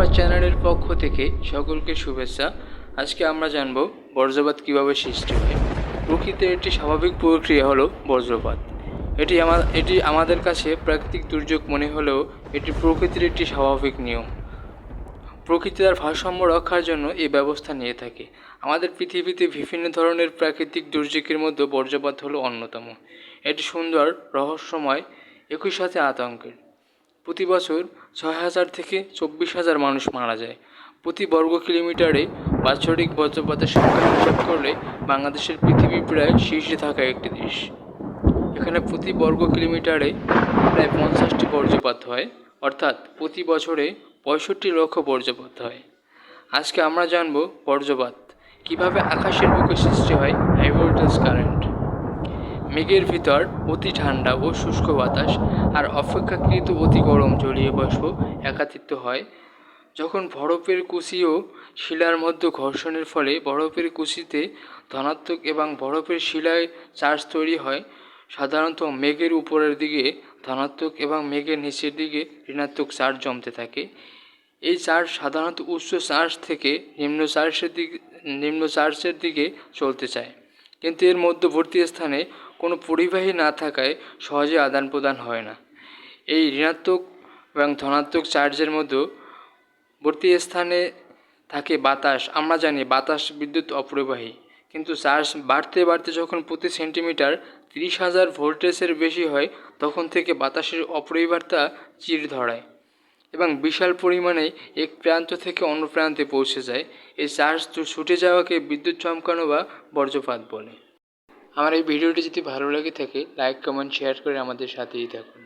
বর্জ্যপাত চ্যানেলের পক্ষ থেকে সকলকে শুভেচ্ছা। আজকে আমরা জানব বর্জ্যপাত কীভাবে সৃষ্টি হয়। প্রকৃতির একটি স্বাভাবিক প্রক্রিয়া হলো বজ্রপাত। এটি আমার এটি আমাদের কাছে প্রাকৃতিক দুর্যোগ মনে হলেও এটি প্রকৃতির একটি স্বাভাবিক নিয়ম। প্রকৃতি তার ভারসাম্য রক্ষার জন্য এই ব্যবস্থা নিয়ে থাকে। আমাদের পৃথিবীতে বিভিন্ন ধরনের প্রাকৃতিক দুর্যোগের মধ্যে বর্জ্যপাত হলো অন্যতম। এটি সুন্দর, রহস্যময়, একই সাথে আতঙ্কের। প্রতি বছর ছয় হাজার থেকে চব্বিশ হাজার মানুষ মারা যায়। প্রতি বর্গ কিলোমিটারে বাৎসরিক বজ্রপাতের সংখ্যা হিসাব করলে বাংলাদেশের পৃথিবী প্রায় শীর্ষে থাকা একটি দেশ। এখানে প্রতি বর্গ কিলোমিটারে প্রায় পঞ্চাশটি বর্জ্যপাত হয়, অর্থাৎ প্রতি বছরে পঁয়ষট্টি লক্ষ বর্জ্যপাত হয়। আজকে আমরা জানব বর্জ্যপাত কীভাবে আকাশের বুকে সৃষ্টি হয় হাই ভোল্টেজ কারেন্ট। মেঘের ভিতর অতি ঠান্ডা ও শুষ্ক বাতাস আর অপেক্ষাকৃত অতি গরম জলীয় বাষ্প একাত্রিত হয়। যখন বরফের কুচি ও শিলার মধ্যে ঘর্ষণের ফলে বরফের কুচিতে ধনাত্মক এবং বরফের শিলায় চার্জ তৈরি হয়, সাধারণত মেঘের উপরের দিকে ধনাত্মক এবং মেঘের নিচের দিকে ঋণাত্মক চার্জ জমতে থাকে। এই চার্জ সাধারণত উচ্চ চার্জ থেকে নিম্ন চার্জের দিকে নিম্ন চার্জের দিকে চলতে চায়। কিন্তু এর মধ্যবর্তী স্থানে কোনো পরিবাহী না থাকায় সহজে আদান প্রদান হয় না। এই ঋণাত্মক এবং ধনাত্মক চার্জের মধ্যে বর্তী স্থানে থাকে বাতাস। আমরা জানি বাতাস বিদ্যুৎ অপরিবাহী, কিন্তু চার্জ বাড়তে বাড়তে যখন প্রতি সেন্টিমিটার তিরিশ হাজার ভোল্টেজের বেশি হয়, তখন থেকে বাতাসের অপরিবারতা চির ধরায় এবং বিশাল পরিমাণে এক প্রান্ত থেকে অন্য প্রান্তে পৌঁছে যায়। এই চার্জ ছুটে যাওয়াকে বিদ্যুৎ চমকানো বা বজ্রপাত বলে। আমার এই ভিডিওটি যদি ভালো লাগে থাকে লাইক কমেন্ট শেয়ার করে আমাদের সাথেই থাকুন।